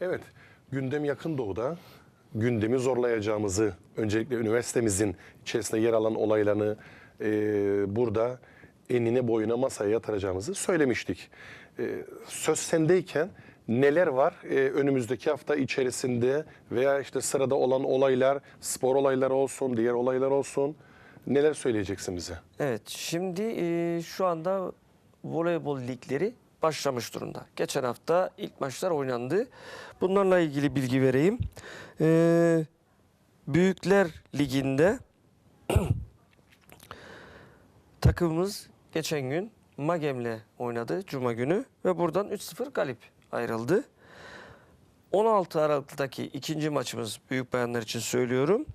Evet, gündem yakın doğuda gündemi zorlayacağımızı, öncelikle üniversitemizin içerisinde yer alan olaylarını e, burada enine boyuna masaya yatıracağımızı söylemiştik. E, söz sendeyken neler var e, önümüzdeki hafta içerisinde veya işte sırada olan olaylar, spor olayları olsun, diğer olaylar olsun neler söyleyeceksin bize? Evet, şimdi e, şu anda voleybol ligleri başlamış durumda. Geçen hafta ilk maçlar oynandı. Bunlarla ilgili bilgi vereyim. E, Büyükler Ligi'nde takımımız geçen gün Magem'le oynadı Cuma günü ve buradan 3-0 galip ayrıldı. 16 Aralık'taki ikinci maçımız büyük bayanlar için söylüyorum.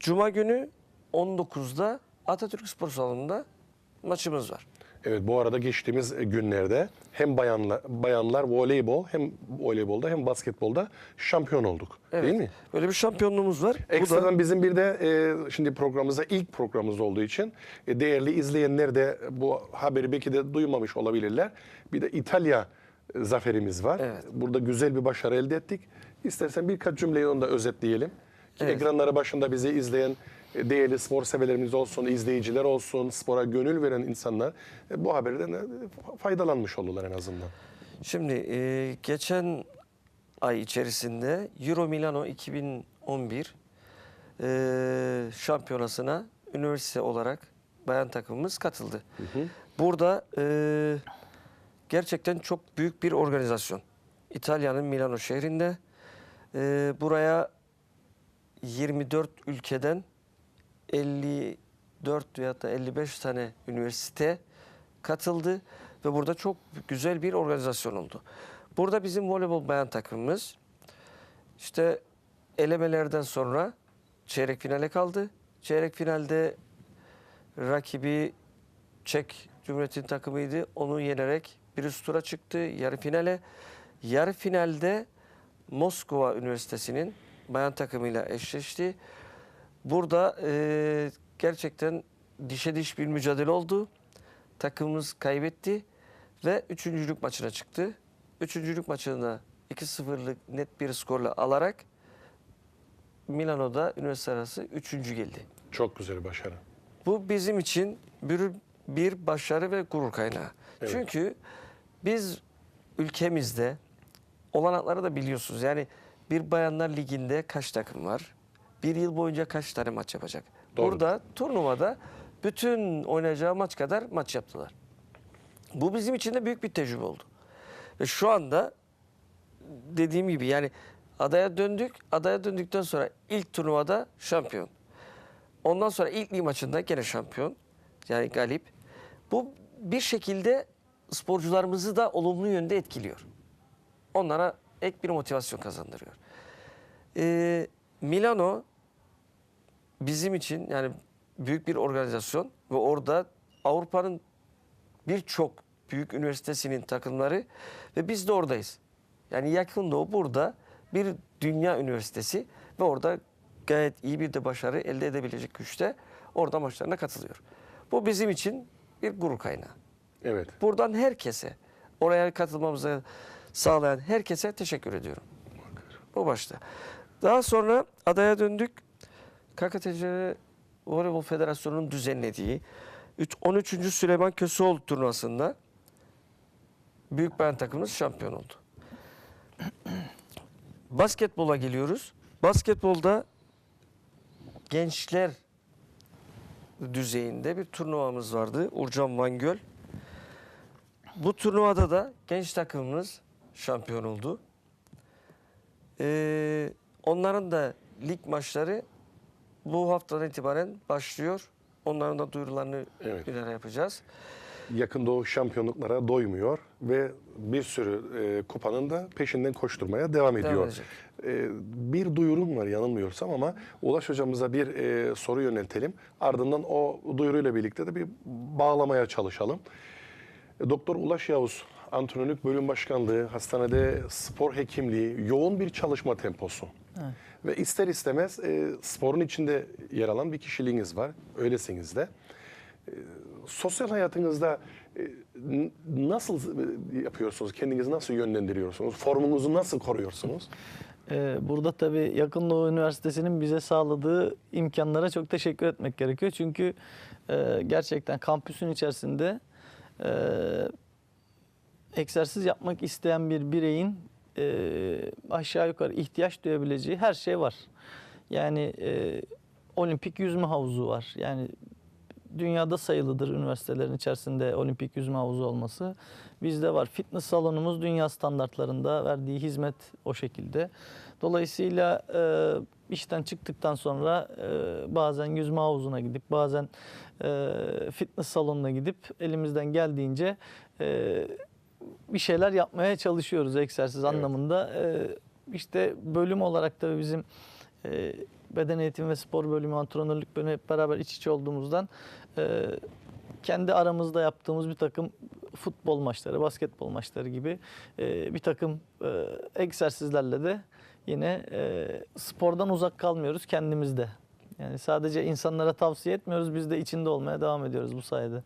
Cuma günü 19'da Atatürk Spor Salonu'nda maçımız var. Evet bu arada geçtiğimiz günlerde hem bayanlar, bayanlar voleybol hem voleybolda hem basketbolda şampiyon olduk. Evet. Değil mi? Böyle bir şampiyonluğumuz var. Bu da Ekstradan bizim bir de e, şimdi programımızda ilk programımız olduğu için e, değerli izleyenler de bu haberi belki de duymamış olabilirler. Bir de İtalya e, zaferimiz var. Evet. Burada güzel bir başarı elde ettik. İstersen birkaç cümleyi onu da özetleyelim. Ki Evet. ekranları başında bizi izleyen değerli spor severlerimiz olsun, izleyiciler olsun, spora gönül veren insanlar e, bu haberden faydalanmış olurlar en azından. şimdi e, geçen ay içerisinde Euro Milano 2011 e, şampiyonasına üniversite olarak bayan takımımız katıldı. Burada e, gerçekten çok büyük bir organizasyon. İtalya'nın Milano şehrinde e, buraya 24 ülkeden 54 veya da 55 tane üniversite katıldı ve burada çok güzel bir organizasyon oldu. Burada bizim voleybol bayan takımımız işte elemelerden sonra çeyrek finale kaldı. Çeyrek finalde rakibi Çek Cumhuriyeti'nin takımıydı. Onu yenerek bir üst tura çıktı yarı finale. Yarı finalde Moskova Üniversitesi'nin bayan takımıyla eşleşti. Burada e, gerçekten dişe diş bir mücadele oldu. Takımımız kaybetti ve üçüncülük maçına çıktı. Üçüncülük maçında 2-0'lık net bir skorla alarak Milano'da üniversite arası üçüncü geldi. Çok güzel bir başarı. Bu bizim için bir, bir başarı ve gurur kaynağı. Evet. Çünkü biz ülkemizde olanakları da biliyorsunuz. Yani bir bayanlar liginde kaç takım var? Bir yıl boyunca kaç tane maç yapacak? Doğru. Burada turnuvada bütün oynayacağı maç kadar maç yaptılar. Bu bizim için de büyük bir tecrübe oldu. Ve şu anda dediğim gibi yani adaya döndük. Adaya döndükten sonra ilk turnuvada şampiyon. Ondan sonra ilk lig maçında gene şampiyon. Yani galip. Bu bir şekilde sporcularımızı da olumlu yönde etkiliyor. Onlara ek bir motivasyon kazandırıyor. Ee, Milano bizim için yani büyük bir organizasyon ve orada Avrupa'nın birçok büyük üniversitesinin takımları ve biz de oradayız. Yani yakın doğu burada bir dünya üniversitesi ve orada gayet iyi bir de başarı elde edebilecek güçte orada maçlarına katılıyor. Bu bizim için bir gurur kaynağı. Evet. Buradan herkese, oraya katılmamızı sağlayan herkese teşekkür ediyorum. Bu başta. Daha sonra adaya döndük. KKTC Voleybol Federasyonu'nun düzenlediği üç- 13. Süleyman Köseoğlu turnuvasında büyük bayan takımımız şampiyon oldu. Basketbola geliyoruz. Basketbolda gençler düzeyinde bir turnuvamız vardı. Urcan Van Göl. Bu turnuvada da genç takımımız şampiyon oldu. Ee, onların da lig maçları bu haftadan itibaren başlıyor. Onların da duyurularını Evet. bir ara yapacağız. Yakın Doğu şampiyonluklara doymuyor ve bir sürü e, kupanın da peşinden koşturmaya devam ediyor. E, bir duyurum var yanılmıyorsam ama Ulaş hocamıza bir e, soru yöneltelim. Ardından o duyuruyla birlikte de bir bağlamaya çalışalım. Doktor Ulaş Yavuz, antrenörlük bölüm başkanlığı, hastanede spor hekimliği, yoğun bir çalışma temposu. Ve ister istemez e, sporun içinde yer alan bir kişiliğiniz var. Öylesiniz de sosyal hayatınızda e, nasıl yapıyorsunuz? Kendinizi nasıl yönlendiriyorsunuz? Formunuzu nasıl koruyorsunuz? Ee, Burada tabii Yakın Doğu Üniversitesi'nin bize sağladığı imkanlara çok teşekkür etmek gerekiyor. Çünkü e, gerçekten kampüsün içerisinde e, egzersiz yapmak isteyen bir bireyin e, aşağı yukarı ihtiyaç duyabileceği her şey var. Yani e, olimpik yüzme havuzu var. Yani dünyada sayılıdır üniversitelerin içerisinde olimpik yüzme havuzu olması. Bizde var. Fitness salonumuz dünya standartlarında verdiği hizmet o şekilde. Dolayısıyla e, işten çıktıktan sonra e, bazen yüzme havuzuna gidip bazen e, fitness salonuna gidip elimizden geldiğince e, bir şeyler yapmaya çalışıyoruz egzersiz Evet. anlamında. E, işte bölüm olarak da bizim e, beden eğitimi ve spor bölümü, antrenörlük bölümü hep beraber iç içe olduğumuzdan e, kendi aramızda yaptığımız bir takım futbol maçları, basketbol maçları gibi e, bir takım e, egzersizlerle de yine e, spordan uzak kalmıyoruz kendimizde. Yani sadece insanlara tavsiye etmiyoruz, biz de içinde olmaya devam ediyoruz bu sayede.